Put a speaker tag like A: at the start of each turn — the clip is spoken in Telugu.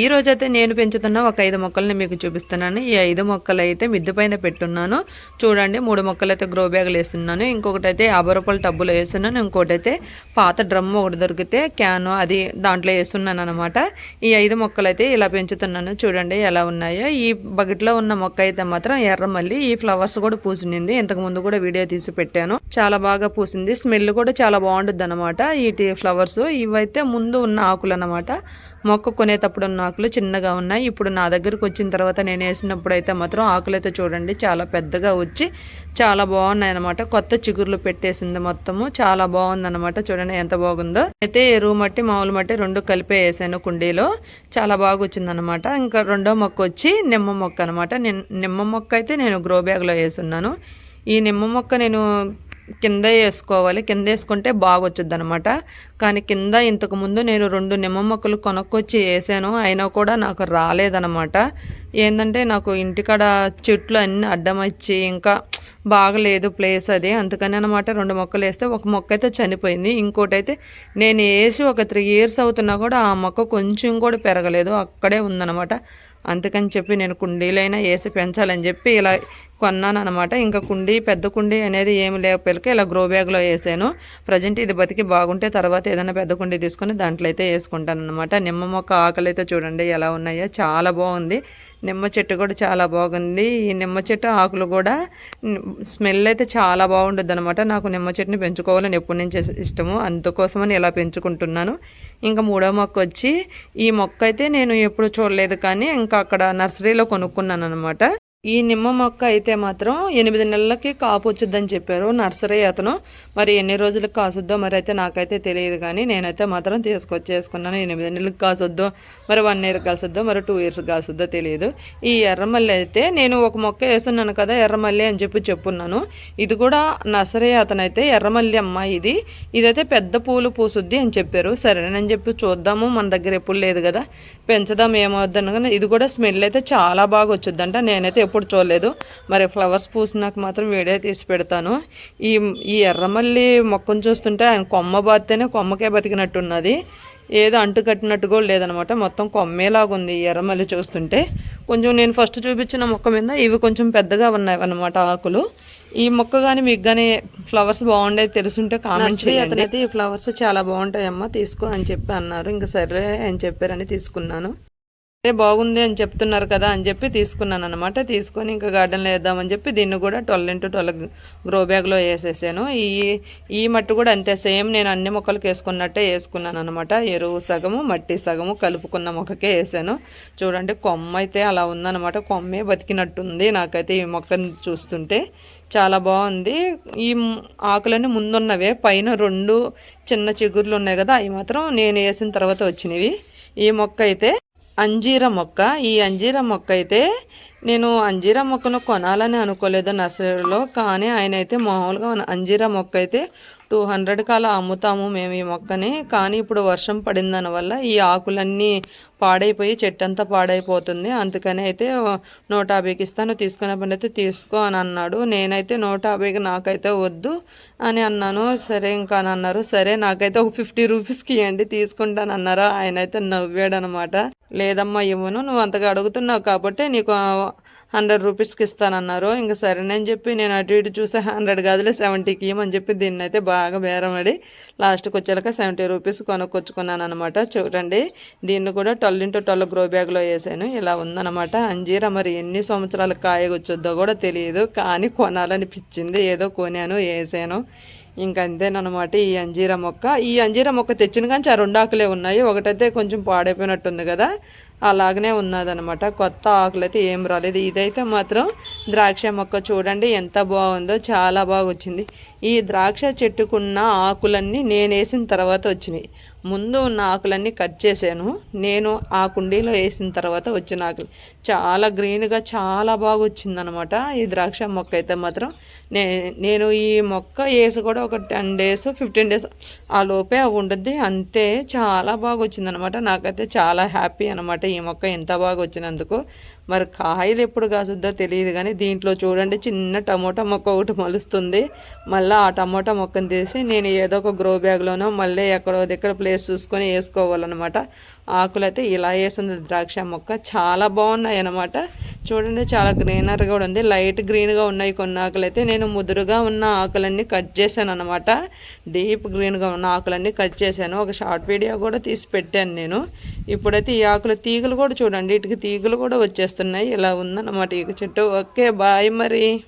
A: ఈ రోజైతే నేను పెంచుతున్న ఒక ఐదు మొక్కల్ని మీకు చూపిస్తున్నాను. ఈ ఐదు మొక్కలు అయితే మిద్దె పైన పెట్టున్నాను. చూడండి మూడు మొక్కలు అయితే గ్రో బ్యాగులు వేస్తున్నాను. ఇంకొకటి అయితే యాభై రూపాయల టబ్బులు వేస్తున్నాను. ఇంకోటి అయితే పాత డ్రమ్ ఒకటి దొరికితే క్యాను అది దాంట్లో వేస్తున్నాను అనమాట ఈ ఐదు మొక్కలు అయితే ఇలా పెంచుతున్నాను. చూడండి ఎలా ఉన్నాయో. ఈ బకెట్లో ఉన్న మొక్క అయితే మాత్రం ఎర్ర మళ్ళీ. ఈ ఫ్లవర్స్ కూడా పూసింది ఇంతకు ముందు కూడా వీడియో తీసి పెట్టాను. చాలా బాగా పూసింది. స్మెల్ కూడా చాలా బాగుంటుంది అనమాట ఈ ఫ్లవర్స్ ఇవైతే ముందు ఉన్న ఆకులు అనమాట మొక్క కొనేటప్పుడు ఉన్న ఆకులు చిన్నగా ఉన్నాయి. ఇప్పుడు నా దగ్గరకు వచ్చిన తర్వాత నేను వేసినప్పుడు అయితే మాత్రం ఆకులు అయితే చూడండి చాలా పెద్దగా వచ్చి చాలా బాగున్నాయి అనమాట కొత్త చిగుర్లు పెట్టేసింది మొత్తము చాలా బాగుంది అనమాట చూడండి ఎంత బాగుందో. అయితే ఎరువు మట్టి మామూలు మట్టి రెండు కలిపే వేసాను కుండీలో. చాలా బాగా వచ్చిందనమాట ఇంకా రెండో మొక్క వచ్చి నిమ్మ మొక్క అనమాట నిమ్మ మొక్క అయితే నేను గ్రో బ్యాగ్లో వేసున్నాను. ఈ నిమ్మ మొక్క నేను కింద వేసుకోవాలి. కింద వేసుకుంటే బాగా వచ్చుద్ది అనమాట కానీ కింద ఇంతకు ముందు నేను రెండు నిమ్మ మొక్కలు కొనుక్కొచ్చి వేసాను. అయినా కూడా నాకు రాలేదనమాట ఏంటంటే నాకు ఇంటికాడ చెట్లు అన్నీ అడ్డమచ్చి ఇంకా బాగలేదు ప్లేస్ అది. అందుకని అనమాట రెండు మొక్కలు వేస్తే ఒక మొక్క అయితే చనిపోయింది. ఇంకోటి అయితే నేను వేసి ఒక త్రీ ఇయర్స్ అవుతున్నా కూడా ఆ మొక్క కొంచెం కూడా పెరగలేదు. అక్కడే ఉందన్నమాట. అందుకని చెప్పి నేను కుండీలైనా వేసి పెంచాలని చెప్పి ఇలా కొన్నాను అనమాట ఇంకా కుండీ పెద్ద కుండీ అనేది ఏమి లేకపోతే ఇలా గ్రో బ్యాగ్లో వేసాను. ప్రజెంట్ ఇది బతికి బాగుంటే తర్వాత ఏదైనా పెద్ద కుండీ తీసుకొని దాంట్లో అయితే వేసుకుంటాను అనమాట నిమ్మ మొక్క ఆకలి అయితే చూడండి ఎలా ఉన్నాయో. చాలా బాగుంది. నిమ్మ చెట్టు కూడా చాలా బాగుంది. ఈ నిమ్మ చెట్టు ఆకులు కూడా స్మెల్ అయితే చాలా బాగుంటుంది అనమాట నాకు నిమ్మ చెట్టుని పెంచుకోవాలని ఎప్పటి నుంచి ఇష్టము. అందుకోసమని ఇలా పెంచుకుంటున్నాను. ఇంకా మూడో మొక్క వచ్చి ఈ మొక్క అయితే నేను ఎప్పుడు చూడలేదు కానీ ఇంకా అక్కడ నర్సరీలో కొనుక్కున్నాను అనమాట ఈ నిమ్మ మొక్క అయితే మాత్రం ఎనిమిది నెలలకి కాపు వచ్చిద్దని చెప్పారు నర్సరీ అతను. మరి ఎన్ని రోజులకు కాసుద్దో మరి అయితే నాకైతే తెలియదు కానీ నేనైతే మాత్రం తీసుకొచ్చేసుకున్నాను. ఎనిమిది నెలలకు కాసుద్దో మరి వన్ ఇయర్ కాసుద్దో మరి టూ ఇయర్స్ కాసుద్దో తెలియదు. ఈ ఎర్రమల్లి అయితే నేను ఒక మొక్క వేస్తున్నాను కదా ఎర్రమల్లి అని చెప్పి చెప్పున్నాను. ఇది కూడా నర్సరీ అతనైతే ఎర్రమల్లి అమ్మ ఇది. ఇదైతే పెద్ద పూలు పూసుద్ది అని చెప్పారు. సరేనని చెప్పి చూద్దాము మన దగ్గర ఎప్పుడు లేదు కదా. పెంచుదాం కానీ ఇది కూడా స్మెల్ అయితే చాలా బాగా వచ్చుద్దంట నేనైతే ఎప్పుడు చూడలేదు. మరి ఫ్లవర్స్ పూసినాక మాత్రం వీడియో తీసి పెడతాను. ఈ ఈ ఎర్రమల్లి మొక్కను చూస్తుంటే ఆయన కొమ్మ బాత్తేనే కొమ్మకే బతికినట్టున్నది. ఏదో అంటు కట్టినట్టు కూడా లేదనమాట. మొత్తం కొమ్మేలాగా ఉంది ఈ ఎర్రమల్లి చూస్తుంటే. కొంచెం నేను ఫస్ట్ చూపించిన మొక్క మీద ఇవి కొంచెం పెద్దగా ఉన్నాయి అనమాట ఆకులు. ఈ మొక్క కానీ మీకు కానీ ఫ్లవర్స్ బాగుండే తెలుసుంటే కామెంట్ చేయండి. అతనైతే ఈ ఫ్లవర్స్ చాలా బాగుంటాయమ్మా తీసుకో అని చెప్పి అన్నారు. ఇంకా సరే అని చెప్పారని తీసుకున్నాను. అంటే బాగుంది అని చెప్తున్నారు కదా అని చెప్పి తీసుకున్నాను అనమాట తీసుకొని ఇంకా గార్డెన్లో వేద్దామని చెప్పి దీన్ని కూడా ట్వెల్వ్ ఇంటూ ట్వెల్వ్ గ్రో బ్యాగ్లో వేసేసాను. ఈ ఈ మట్టు కూడా అంతే సేమ్ నేను అన్ని మొక్కలకు వేసుకున్నట్టే వేసుకున్నాను అనమాట ఎరువు సగము మట్టి సగము కలుపుకున్న మొక్కకే వేసాను. చూడండి కొమ్మ అయితే అలా ఉందన్నమాట. కొమ్మే బతికినట్టుంది నాకైతే ఈ మొక్కను చూస్తుంటే. చాలా బాగుంది. ఈ ఆకులన్నీ ముందున్నవే పైన రెండు చిన్న చిగుర్లు ఉన్నాయి కదా అవి మాత్రం నేను వేసిన తర్వాత వచ్చినవి. ఈ మొక్క అయితే అంజీర మొక్క. ఈ అంజీర మొక్క అయితే నేను అంజీర మొక్కను కొనాలని అనుకోలేదు నర్సరీలో కానీ ఆయన అయితే మామూలుగా అంజీర మొక్క అయితే టూ హండ్రెడ్కి అలా అమ్ముతాము మేము ఈ మొక్కని. కానీ ఇప్పుడు వర్షం పడిందని వల్ల ఈ ఆకులన్నీ పాడైపోయి చెట్టు అంతా పాడైపోతుంది. అందుకని అయితే నూట యాభైకి ఇస్తాను తీసుకునే పని అయితే తీసుకో అని అన్నాడు. నేనైతే నూట యాభైకి నాకైతే వద్దు అని అన్నాను. సరే ఇంకా అని అన్నారు. సరే నాకైతే ఒక ఫిఫ్టీ రూపీస్కి ఇవ్వండి తీసుకుంటాను అన్నారు? ఆయన అయితే నవ్వాడు అనమాట లేదమ్మా ఇవ్వను నువ్వు అంతగా అడుగుతున్నావు కాబట్టి నీకు హండ్రెడ్ రూపీస్కి ఇస్తానన్నారు. ఇంకా సరేనని చెప్పి నేను అటు ఇటు చూసే హండ్రెడ్ కాదులే సెవెంటీకి ఇవ్వమని చెప్పి దీన్ని అయితే బాగా బేరమడి లాస్ట్కి వచ్చాక సెవెంటీ రూపీస్ కొనుక్కొచ్చుకున్నాను అనమాట చూడండి దీన్ని కూడా ట్వెల్వ్ ఇంటూ ట్వెల్వ్ గ్రో బ్యాగ్లో వేసాను. ఇలా ఉందన్నమాట. అంజీర మరి ఎన్ని సంవత్సరాలు కాయగొచ్చొద్దో కూడా తెలియదు కానీ కొనాలనిపించింది. ఏదో కొనాను వేసాను. ఇంకంతేనమాట ఈ అంజీర మొక్క. ఈ అంజీర మొక్క తెచ్చిన కానీ ఆ రెండు ఆకులే ఉన్నాయి. ఒకటైతే కొంచెం పాడైపోయినట్టుంది కదా అలాగనే ఉన్నదనమాట కొత్త ఆకులు అయితే ఏం రాలేదు. ఇదైతే మాత్రం ద్రాక్ష మొక్క చూడండి ఎంత బాగుందో చాలా బాగా వచ్చింది ఈ ద్రాక్ష చెట్టుకున్న ఆకులన్నీ నేను వేసిన తర్వాత వచ్చినాయి. ముందు ఉన్న ఆకులన్నీ కట్ చేశాను. నేను ఆ కుండీలో వేసిన తర్వాత వచ్చిన ఆకులు. చాలా గ్రీన్గా చాలా బాగా వచ్చిందనమాట ఈ ద్రాక్ష మొక్క అయితే మాత్రం. నే నేను ఈ మొక్క వేసి కూడా ఒక టెన్ డేస్ ఫిఫ్టీన్ డేస్ ఆ లోపే అవి ఉంటుంది అంతే చాలా బాగా వచ్చిందనమాట నాకైతే చాలా హ్యాపీ అనమాట ఈ మొక్క ఎంత బాగా వచ్చినందుకు? మరి కాయలు ఎప్పుడు కాసుద్దో తెలియదు కానీ దీంట్లో చూడండి చిన్న టమోటా మొక్క ఒకటి మలుస్తుంది. మళ్ళీ ఆ టమోటా మొక్కను తీసి నేను ఏదో ఒక గ్రో బ్యాగ్లోనో మళ్ళీ ఎక్కడో దగ్గర ప్లేస్ చూసుకొని వేసుకోవాలన్నమాట. ఆకులు అయితే ఇలా వేస్తుంది. ద్రాక్ష మొక్క చాలా బాగున్నాయి అన్నమాట. చూడండి చాలా గ్రీనర్ కూడా ఉంది. లైట్ గ్రీన్గా ఉన్నాయి కొన్ని ఆకులు అయితే నేను ముదురుగా ఉన్న ఆకులన్నీ కట్ చేశాను అనమాట డీప్ గ్రీన్గా ఉన్న ఆకులన్నీ కట్ చేశాను. ఒక షార్ట్ వీడియో కూడా తీసి పెట్టాను నేను. ఇప్పుడైతే ఈ ఆకుల తీగలు కూడా చూడండి ఇటుకి తీగలు కూడా వచ్చేస్తున్నాయి. ఇలా ఉందన్నమాట ఈ చెట్టు. ఓకే బాయ్ మరి.